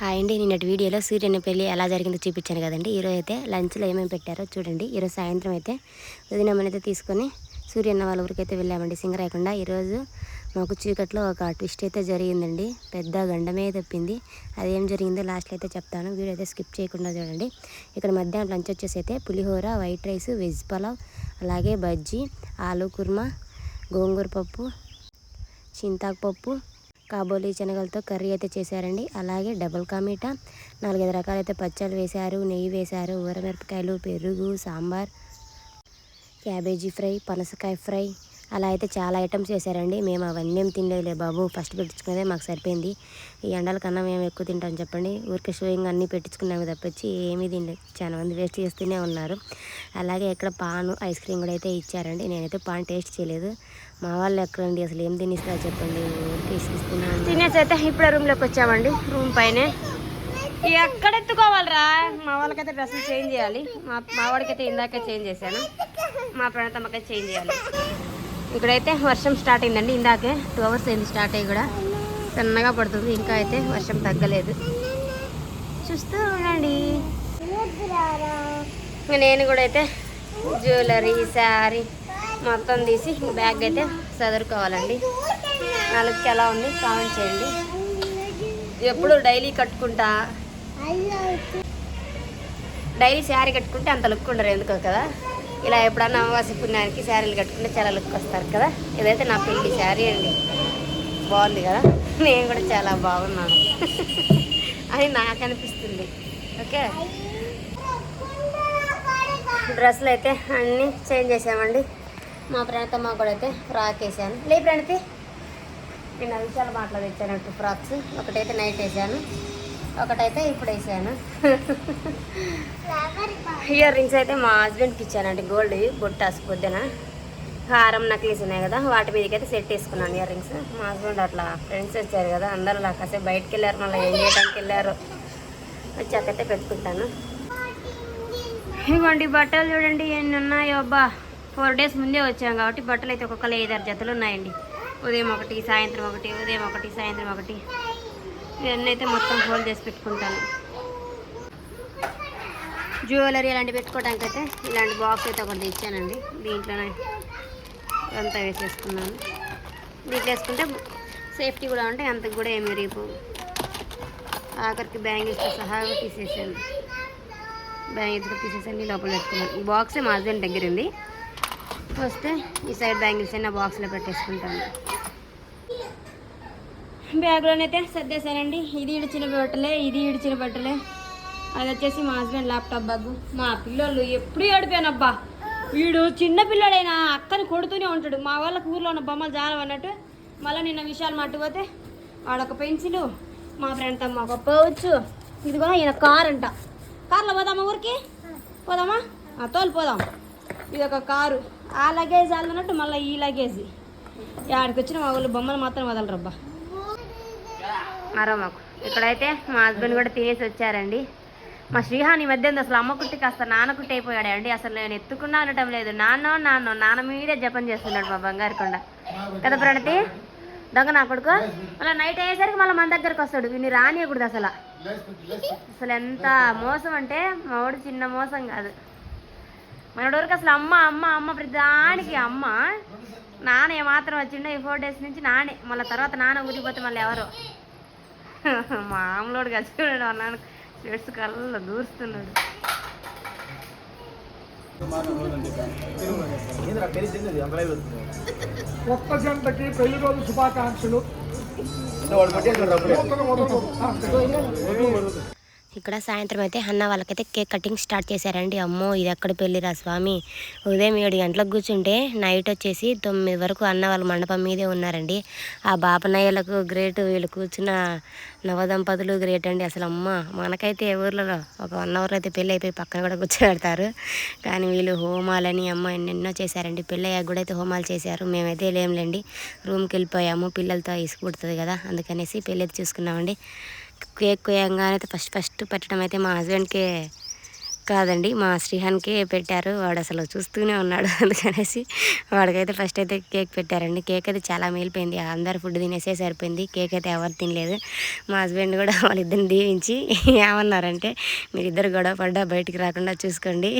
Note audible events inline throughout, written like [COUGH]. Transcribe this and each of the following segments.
Hi అండి నిన్నటి వీడియోలో సూర్యుని పెళ్ళి ఎలా జరిగిందో చూపించాను కదండి. ఈరోజు అయితే లంచ్లో ఏమేమి పెట్టారో చూడండి. ఈరోజు సాయంత్రం అయితే ఉదయమనైతే తీసుకొని సూర్యన్న వాళ్ళ ఊరికి అయితే వెళ్ళామండి. సింగరాయకుండా. ఈరోజు మాకు చీకట్లో ఒక ట్విస్ట్ అయితే జరిగిందండి. పెద్ద గండమే తప్పింది. అదేం జరిగిందో లాస్ట్లో అయితే చెప్తాను. వీడియో అయితే స్కిప్ చేయకుండా చూడండి. ఇక్కడ మధ్యాహ్నం లంచ్ వచ్చేసి అయితే పులిహోర వైట్ రైస్ వెజ్ పలావ్ అలాగే బజ్జీ ఆలు కుర్మా గోంగూర పప్పు చింతాకు పప్పు కాబోలి శనగలతో కర్రీ అయితే చేశారండి. అలాగే డబుల్ కా మీఠా నాలుగైదు రకాలైతే పచ్చళ్ళు వేశారు నెయ్యి వేశారు ఊరమిరపకాయలు పెరుగు సాంబార్ క్యాబేజీ ఫ్రై పనసకాయ ఫ్రై అలా అయితే చాలా ఐటమ్స్ చేశారండి. మేము అవన్నీ ఏం తినలేదులే బాబు. ఫస్ట్ పెట్టించుకునేదే మాకు సరిపోయింది. ఈ ఎండల కన్నా మేము ఎక్కువ తింటాం చెప్పండి. ఊరికే షోయింగ్ అన్నీ పెట్టించుకున్నాము తప్పించి ఏమీ తినలేదు చాలా మంది వేస్ట్ చేస్తూనే ఉన్నారు. అలాగే ఇక్కడ పాను ఐస్ క్రీమ్ కూడా అయితే ఇచ్చారండి. నేనైతే పాన్ టేస్ట్ చేయలేదు. మా వాళ్ళు ఎక్కడండి? అసలు ఏం తినిస్తారో చెప్పండి? ఊరికే తినేసి అయితే ఇప్పుడే రూమ్లోకి వచ్చామండి. రూమ్ పైనే. ఎక్కడ ఎత్తుకోవాలరా మా వాళ్ళకైతే డ్రెస్సులు చేంజ్ చేయాలి. మా మా వాడికైతే ఇందాకే చేంజ్ చేశాను. మా ప్రణతమ్మకైతే చేంజ్ చేయాలి. ఇక్కడైతే వర్షం స్టార్ట్ అయిందండి. ఇందాకే టూ అవర్స్ అయింది స్టార్ట్ అయ్యి కూడా. సన్నగా పడుతుంది. ఇంకా అయితే వర్షం తగ్గలేదు. చూస్తూ ఉండండి. నేను కూడా అయితే జ్యువెలరీ శారీ మొత్తం తీసి బ్యాగ్ అయితే చదువుకోవాలండి వాళ్ళకి ఎలా ఉంది. కామెంట్ చేయండి. ఎప్పుడు డైలీ కట్టుకుంటా? డైలీ శారీ కట్టుకుంటే అంత లుక్ ఉండరు ఎందుకో కదా? ఇలా ఎప్పుడన్నా అమావాస్య పుణ్యానికి శారీలు కట్టుకుంటే చాలా లుక్ వస్తారు కదా? ఇదైతే నా పెళ్ళి శారీ అండి. బాగుంది కదా? నేను కూడా చాలా బాగున్నాను. [LAUGHS] అని నాకు అనిపిస్తుంది. ఓకే? డ్రెస్సులు అయితే అన్నీ చేంజ్ చేసామండి. మా ప్రణతమ్మ కూడా అయితే ఫ్రాక్ వేసాను. లే ప్రణతి నేను ఐదు చాలా మాట్లాడి తెచ్చాను ఫ్రాక్స్. ఒకటైతే నైట్ వేసాను. ఒకటైతే ఇప్పుడు వేసాను ఇయర్ రింగ్స్ అయితే మా హస్బెండ్కి ఇచ్చానండి గోల్డ్ బొట్టాస్ పొద్దున. హారం నక్లీస్ ఉన్నాయి కదా వాటి మీదకి అయితే సెట్ వేసుకున్నాను ఇయర్ రింగ్స్ మా హస్బెండ్ అట్లా ఫ్రెండ్స్ వచ్చారు కదా అందరూ అలా కాసేపు బయటకు వెళ్ళారు మళ్ళీ ఏం చేయడానికి వెళ్ళారు వచ్చాకైతే పెట్టుకుంటాను. ఇవ్వండి బట్టలు చూడండి ఎన్ని ఉన్నాయో అబ్బా. ఫోర్ డేస్ ముందే వచ్చాం కాబట్టి బట్టలు అయితే ఒక్కొక్కరు ఐదారు జతలు ఉన్నాయండి. ఉదయం ఒకటి సాయంత్రం ఒకటి ఉదయం ఒకటి సాయంత్రం ఒకటి. ఇవన్నీ అయితే మొత్తం హోల్డ్ చేసి పెట్టుకుంటాను. జ్యువెలరీ అలాంటివి పెట్టుకోవడానికి అయితే ఇలాంటి బాక్స్ అయితే ఒకటి తెచ్చానండి. దీంట్లోనే అంతా వేసేసుకున్నాను. దీంట్లో వేసుకుంటే సేఫ్టీ కూడా ఉంటే అంతకు కూడా ఏమి రేపు ఆఖరికి బ్యాంగిల్స్తో సహా తీసేసాను. బ్యాంగిల్స్ కూడా తీసేసాను లోపల పెట్టుకున్నాను. ఈ మా హస్బెండ్ దగ్గర ఉంది. వస్తే ఈ సైడ్ బ్యాంగిల్స్ అయినా బాక్స్లో పెట్టేసుకుంటాను. బ్యాగ్లోనైతే సర్దేశానండి. ఇది ఇడిచిన బట్టలే ఇది ఇడిచిన బట్టలే. అది వచ్చేసి మా హస్బెండ్ ల్యాప్టాప్ బగ్గు మా పిల్లలు ఎప్పుడు ఏడిపోయానబ్బా. వీడు చిన్న పిల్లడైనా అక్కని కొడుతూనే ఉంటాడు. మా వాళ్ళకి ఊర్లో ఉన్న బొమ్మలు జాలవన్నట్టు మళ్ళీ నిన్న విషయాలు మట్టుపోతే వాడొక పెన్సిల్ మా ఫ్రెండ్ తమ్మ ఒక పౌచ్. ఇదిగో ఈయన కార్ అంట కార్లో పోదామా ఊరికి? పోదామా? ఆ, తోలు పోదాం. ఇది ఒక కారు. ఆ లగేజ్ అన్నట్టు మళ్ళీ ఈ లగేజ్. ఆడికి వచ్చిన మా వాళ్ళు బొమ్మలు మాత్రం వదలరబ్బా. మాకు ఇక్కడైతే మా హస్బెండ్ కూడా తినేసి వచ్చారండి. మా శ్రీహాన్ ఈ మధ్య అసలు అమ్మ కుట్టి కాస్త నాన్న కుట్టి అయిపోయాడు అండి అసలు నేను ఎత్తుకున్నా అనటం లేదు. నాన్న నాన్న నాన్న మీదే జపం చేస్తున్నాడు మా బంగారు కొండ. కదా ప్రణతి? దొంగ నా కొడుకు? మళ్ళీ నైట్ అయ్యేసరికి మళ్ళీ మన దగ్గరకు వస్తాడు. వీని రానియకూడదు అసలు. అసలు ఎంత మోసం అంటే మా వాడు చిన్న మోసం కాదు. మన వరకు అసలు అమ్మ అమ్మ అమ్మ ప్రతిదానికి అమ్మ. నాన్న ఏమాత్రం వచ్చిండో ఈ ఫోర్ డేస్ నుంచి నానే. మళ్ళీ తర్వాత నాన్న ఊరిపోతే మళ్ళీ ఎవరు? [LAUGHS] మామూలుడు కలిసి చూడండి అన్నాను స్వెట్స్ కళ్ళలో దూరుస్తున్నాడు. కొత్త జంటకి పెళ్ళి రోజు శుభాకాంక్షలు. ఇక్కడ సాయంత్రం అయితే అన్న వాళ్ళకైతే కేక్ కటింగ్ స్టార్ట్ చేశారండి. అమ్మో ఇది ఎక్కడ పెళ్ళిరా స్వామి? ఉదయం ఏడు గంటలకు కూర్చుంటే నైట్ వచ్చేసి తొమ్మిది వరకు అన్న వాళ్ళ మండపం మీదే ఉన్నారండి. ఆ బాపనయ్యలకు గ్రేట్ వీళ్ళు కూర్చున్న నవదంపతులు గ్రేట్ అండి అసలు అమ్మ. మనకైతే ఊర్లలో ఊర్లో ఒక వన్ అవర్ అయితే పెళ్ళి అయిపోయి పక్కన కూడా కూర్చోబెడతారు. కానీ వీళ్ళు హోమాలని అమ్మ ఎన్నెన్నో చేశారండి. పెళ్ళి కూడా అయితే హోమాలు చేశారు. మేమైతే లేంలేండి రూమ్కి వెళ్ళిపోయాము. పిల్లలతో ఇసుకుడుతుంది కదా అందుకనేసి పెళ్ళి అయితే చూసుకున్నామండి. కేక్ కోయంగానే అయితే ఫస్ట్ ఫస్ట్ పెట్టడం అయితే మా హస్బెండ్కే కాదండి. మా శ్రీహాన్కే పెట్టారు. వాడు అసలు చూస్తూనే ఉన్నాడు [LAUGHS] అందుకనేసి వాడికైతే ఫస్ట్ అయితే కేక్ పెట్టారండి. కేక్ అయితే చాలా మిగిలిపోయింది అందరు ఫుడ్ తినేసే సరిపోయింది. కేక్ అయితే ఎవరు తినలేదు. మా హస్బెండ్ కూడా [LAUGHS] వాళ్ళిద్దరిని దీవించి ఏమన్నారంటే మీరిద్దరు గొడవ పడ్డా బయటికి రాకుండా చూసుకోండి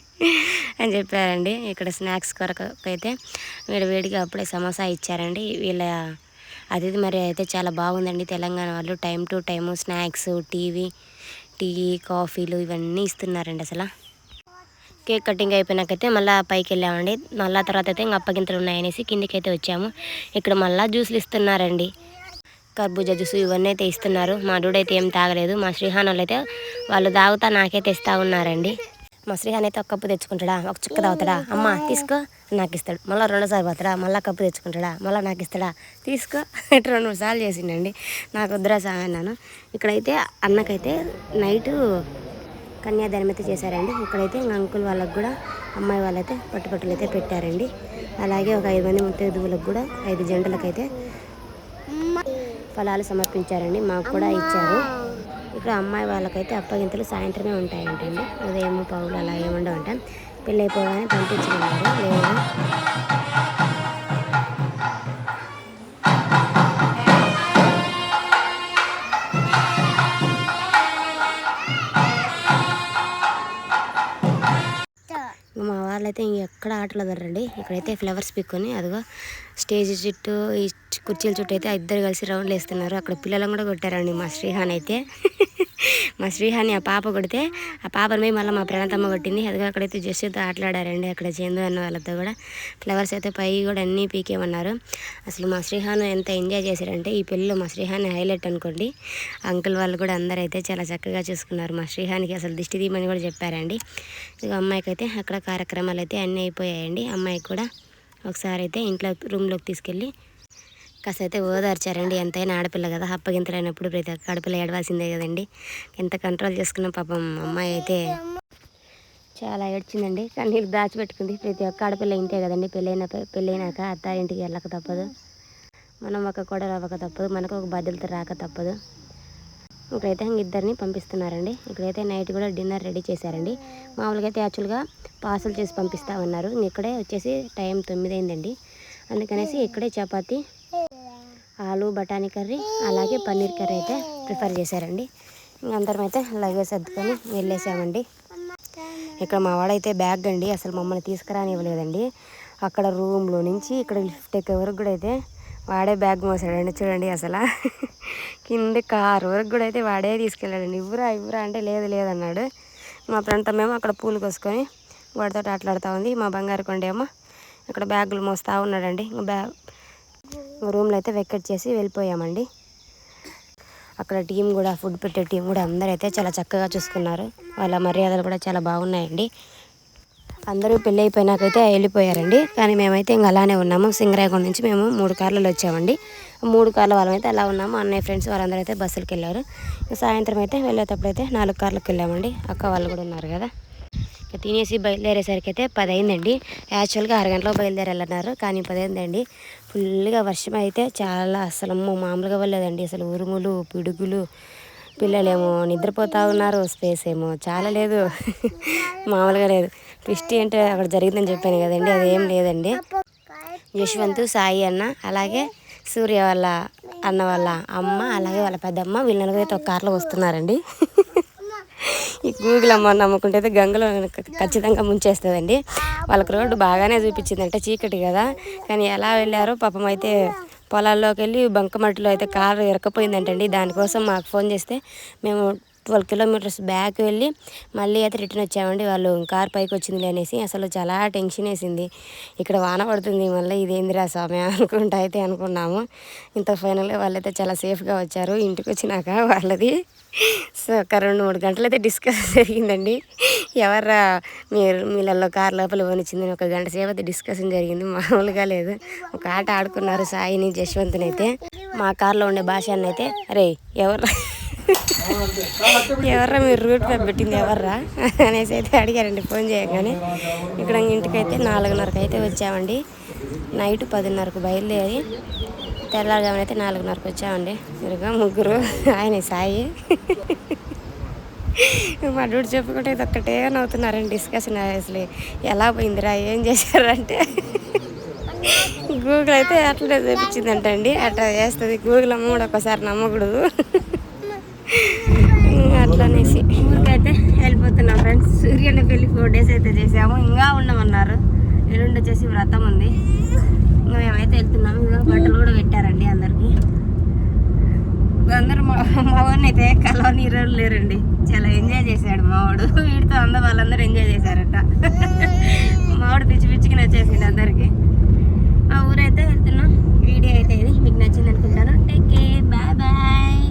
[LAUGHS] అని చెప్పారండి. ఇక్కడ స్నాక్స్ కొరకు అయితే వేడి వేడిగా అప్పుడే సమోసా ఇచ్చారండి. వీళ్ళ అతిథి మరి అయితే చాలా బాగుందండి. తెలంగాణ వాళ్ళు time to time snacks TV tea కాఫీలు ఇవన్నీ ఇస్తున్నారండి అసలు. కేక్ కటింగ్ అయిపోయినాకైతే మళ్ళీ పైకి వెళ్ళామండి. మళ్ళీ తర్వాత అయితే ఇంకా అప్పగింతలు ఉన్నాయనేసి కిందికైతే వచ్చాము. ఇక్కడ మళ్ళీ జ్యూస్లు ఇస్తున్నారండి. కర్బూజా జ్యూస్ ఇవన్నీ అయితే ఇస్తున్నారు. మా డూడైతే ఏం తాగలేదు. మా శ్రీహాన్ వాళ్ళు అయితే వాళ్ళు తాగుతా నాకే తెస్తా ఉన్నారండి. మా శ్రీహాన్ అయితే ఒక కప్పు తెచ్చుకుంటాడా? ఒక చుక్క తాగుతాడా? అమ్మ తీసుకో. నాకు ఇస్తాడు. మళ్ళీ రెండోసారి పోతాడా? మళ్ళీ కప్పు తెచ్చుకుంటాడా? మళ్ళీ నాకు ఇస్తాడా? తీసుకో. ఇట్లా [LAUGHS] రెండు మూడు సార్లు చేసిండండి. నాకు వద్దురా సామె అన్నాను. ఇక్కడైతే అన్నకైతే నైటు కన్యాదానం అయితే చేశారండి. ఇక్కడైతే ఇంకా అంకుల్ వాళ్ళకు కూడా అమ్మాయి వాళ్ళైతే పట్టుపట్టులు అయితే పెట్టారండి. అలాగే ఒక ఐదు మంది ముత్తైదువులకు కూడా ఐదు జంటలకైతే ఫలాలు సమర్పించారండి. మాకు కూడా ఇచ్చారు. ఇక్కడ అమ్మాయి వాళ్ళకైతే అప్పగింతలు సాయంత్రమే ఉంటాయంటండి. ఉదయం పౌలు అలా ఏముండవు అంట పెళ్ళి అయిపోగానే పంపించుకున్నారు లేదు. అయితే ఎక్కడ ఆటలదరండి ఆటలు ఇక్కడైతే ఫ్లవర్స్ పిక్కుని అదిగో స్టేజ్ చుట్టూ ఈ కుర్చీల చుట్టూ అయితే ఇద్దరు కలిసి రౌండ్లు వేస్తున్నారు. అక్కడ పిల్లలను కూడా కొట్టారండి మా శ్రీహాన్ అయితే. మా శ్రీహాన్ని ఆ పాప కొడితే ఆ పాపని పోయి మళ్ళీ మా ప్రణతమ్మ కొట్టింది. అదిగో అక్కడైతే జస్సుతో ఆటలాడారండి అక్కడ చేందు అన్న వాళ్ళతో కూడా. ఫ్లవర్స్ అయితే పై కూడా అన్నీ పీకేమన్నారు. అసలు మా శ్రీహాన్ ఎంత ఎంజాయ్ చేశారంటే ఈ పెళ్ళిలో మా శ్రీహాన్ హైలైట్ అనుకోండి. అంకుల్ వాళ్ళు కూడా అందరూ అయితే చాలా చక్కగా చూసుకున్నారు. మా శ్రీహానికి అసలు దిష్టి తీయమని కూడా చెప్పారండి. ఇక అమ్మాయికి అయితే అక్కడ కార్యక్రమాలు అయితే అన్నీ అయిపోయాయండి. అమ్మాయికి కూడా ఒకసారి అయితే ఇంట్లో రూమ్లోకి తీసుకెళ్ళి కాస్త అయితే ఓదార్చారండి ఎంతైనా ఆడపిల్ల కదా. అప్పగింతలైనప్పుడు ప్రతి ఒక్క ఆడపిల్ల ఏడవాల్సిందే కదండి. ఎంత కంట్రోల్ చేసుకున్న పాపం అమ్మాయి అయితే. చాలా ఏడ్చిందండి. కన్నీళ్ళు దాచిపెట్టుకుంది. ప్రతి ఒక్క ఆడపిల్ల ఇంతే కదండి. పెళ్ళైన పెళ్ళైనాక అత్తారింటికి వెళ్ళక తప్పదు. మనం ఒక కొడలు అవ్వక తప్పదు. మనకు ఒక బాధ్యత రాక తప్పదు. ఇక్కడైతే ఇద్దరిని పంపిస్తున్నారండి. ఇక్కడైతే నైట్ కూడా డిన్నర్ రెడీ చేశారండి. మామూలుగా అయితే యాక్చువల్గా పార్సల్ చేసి పంపిస్తా ఉన్నారు ఇక్కడే వచ్చేసి టైం తొమ్మిది అయిందండి అందుకనేసి ఇక్కడే చపాతి ఆలు బఠానీ కర్రీ అలాగే పన్నీర్ కర్రీ అయితే ప్రిఫర్ చేశారండి. ఇంక అందరం అయితే లగేజ్ సర్దుకొని వెళ్ళేసామండి. ఇక్కడ మా వాడైతే బ్యాగ్ అండి అసలు మమ్మల్ని తీసుకురానివ్వలేదండి. అక్కడ రూమ్లో నుంచి ఇక్కడ లిఫ్ట్ ఎక్కే వరకు కూడా అయితే వాడే బ్యాగ్ మోసాడండి. చూడండి అసలు. కింద కారు వరకు కూడా అయితే వాడే తీసుకెళ్ళాడండి. ఇవ్వరా ఇవ్వరా అంటే లేదు లేదన్నాడు. మా ప్రాంతమేమో అక్కడ పూలు కోసుకొని వాడితో ఆటలాడుతూ ఉంది. మా బంగారు కొండేమో ఇక్కడ బ్యాగులు మోస్తూ ఉన్నాడండి. ఇంకా బ్యాగ్ రూమ్లో అయితే వెకెట్ చేసి వెళ్ళిపోయామండి. అక్కడ టీం కూడా ఫుడ్ పెట్టే టీం కూడా అందరూ అయితే చాలా చక్కగా చూసుకున్నారు. వాళ్ళ మర్యాదలు కూడా చాలా బాగున్నాయండి. అందరూ పెళ్ళి అయిపోయినాకైతే వెళ్ళిపోయారండి. కానీ మేమైతే ఇంకా అలానే ఉన్నాము. సింగరాయగూడ నుంచి మేము మూడు కార్లలో వచ్చామండి. మూడు కార్ల వాళ్ళం అయితే అలా ఉన్నాము. అన్నయ్య ఫ్రెండ్స్ వాళ్ళందరూ అయితే బస్సులకు వెళ్ళారు. సాయంత్రం అయితే వెళ్ళేటప్పుడు అయితే నాలుగు కార్లకు వెళ్ళామండి. అక్క వాళ్ళు కూడా ఉన్నారు కదా. ఇక తినేసి బయలుదేరేసరికి అయితే పది అయిందండి యాక్చువల్గా ఆరు గంటలకు బయలుదేరాలన్నారు. కానీ పది అయిందండి ఫుల్గా వర్షం అయితే చాలా అసలు అమ్మో మామూలుగా వెళ్ళలేదండి అసలు ఉరుములు పిడుగులు పిల్లలేమో నిద్రపోతా ఉన్నారు స్పేస్ ఏమో చాలా లేదు. [LAUGHS] మామూలుగా లేదు. ట్విస్ట్ అంటే అక్కడ జరిగిందని చెప్పాను కదండి అదేం లేదండి. యశ్వంత్ సాయి అన్న అలాగే సూర్య వాళ్ళ అన్న వాళ్ళ అమ్మ అలాగే వాళ్ళ పెద్దమ్మ వీళ్ళ నలుగురు అయితే ఒక కార్లో వస్తున్నారండి. [LAUGHS] ఈ గూగుల్ అమ్మ నమ్ముకుంటే గంగలో ఖచ్చితంగా ముంచేస్తుందండి. వాళ్ళకి రోడ్డు బాగానే చూపించింది అంటే చీకటి కదా. కానీ ఎలా వెళ్ళారో పాపం అయితే పొలాల్లోకి వెళ్ళి బంకమట్టిలో అయితే కారు ఇరకపోయిందంటండి దానికోసం మాకు ఫోన్ చేస్తే మేము ట్వెల్వ్ కిలోమీటర్స్ బ్యాక్ వెళ్ళి మళ్ళీ అయితే రిటర్న్ వచ్చామండి. వాళ్ళు కార్ పైకి వచ్చింది అనేసి అసలు చాలా టెన్షన్ వేసింది. ఇక్కడ వాన పడుతుంది మళ్ళీ ఇదేందిరా స్వామి అనుకుంటా అయితే అనుకున్నాము. ఇంత ఫైనల్గా వాళ్ళైతే చాలా సేఫ్గా వచ్చారు. ఇంటికి వచ్చినాక వాళ్ళది సో ఒక రెండు మూడు గంటలు అయితే డిస్కస్ [LAUGHS] జరిగిందండి. ఎవర్రా మీరు మీళ్ళల్లో కార్ లోపల పోనిచ్చిందని ఒక గంట సేపు అయితే డిస్కషన్ జరిగింది. మామూలుగా లేదు. ఒక ఆట ఆడుకున్నారు సాయిని జశ్వంతుని అయితే. మా కార్లో ఉండే భాషాన్ని అయితే రే ఎవరు ఎవర్రా మీరు రూట్ మ్యాప్ పెట్టింది ఎవర్రా? అనేసి అయితే అడిగారండి ఫోన్ చేయగానే. ఇక్కడ ఇంటికైతే నాలుగున్నరకు అయితే వచ్చామండి. నైట్ పదిన్నరకు బయలుదేరి తెల్లారుజామున అయితే నాలుగున్నరకు వచ్చామండి. ఇరుగా ముగ్గురు ఆయన సాయి. మా డూడు చెప్పుకుంటే ఇది ఒక్కటే నవ్వుతున్నారండి డిస్కషన్ అసలు. ఎలా పోయిందిరా ఏం చేశారంటే గూగుల్ అయితే అట్లనే చూపించిందంట అండి అట్లా చేస్తుంది. గూగుల్ అమ్మ కూడా ఒకసారి నమ్మకూడదు. అట్లనేసి ఊరికైతే వెళ్ళిపోతున్నాం ఫ్రెండ్స్. సూర్యుని పెళ్ళి ఫోర్ డేస్ అయితే చేసాము. ఇంకా ఉన్నామన్నారు ఎల్లుండి వచ్చేసి వ్రతం ఉంది. ఇంకా మేమైతే వెళ్తున్నాము ఇంకా బట్టలు కూడా పెట్టారండి అందరికి. అందరూ మా మావాడిని అయితే కలవని రోజులు లేరండి. చాలా ఎంజాయ్ చేశాడు మావాడు వీడితో అందరూ వాళ్ళందరూ ఎంజాయ్ చేశారట. మావాడు పిచ్చి పిచ్చికి నచ్చేసింది అందరికి. ఆ ఊరైతే వెళ్తున్నాం. వీడియో అయితే ఇది. మీకు నచ్చింది అనుకుంటాను. Take care bye bye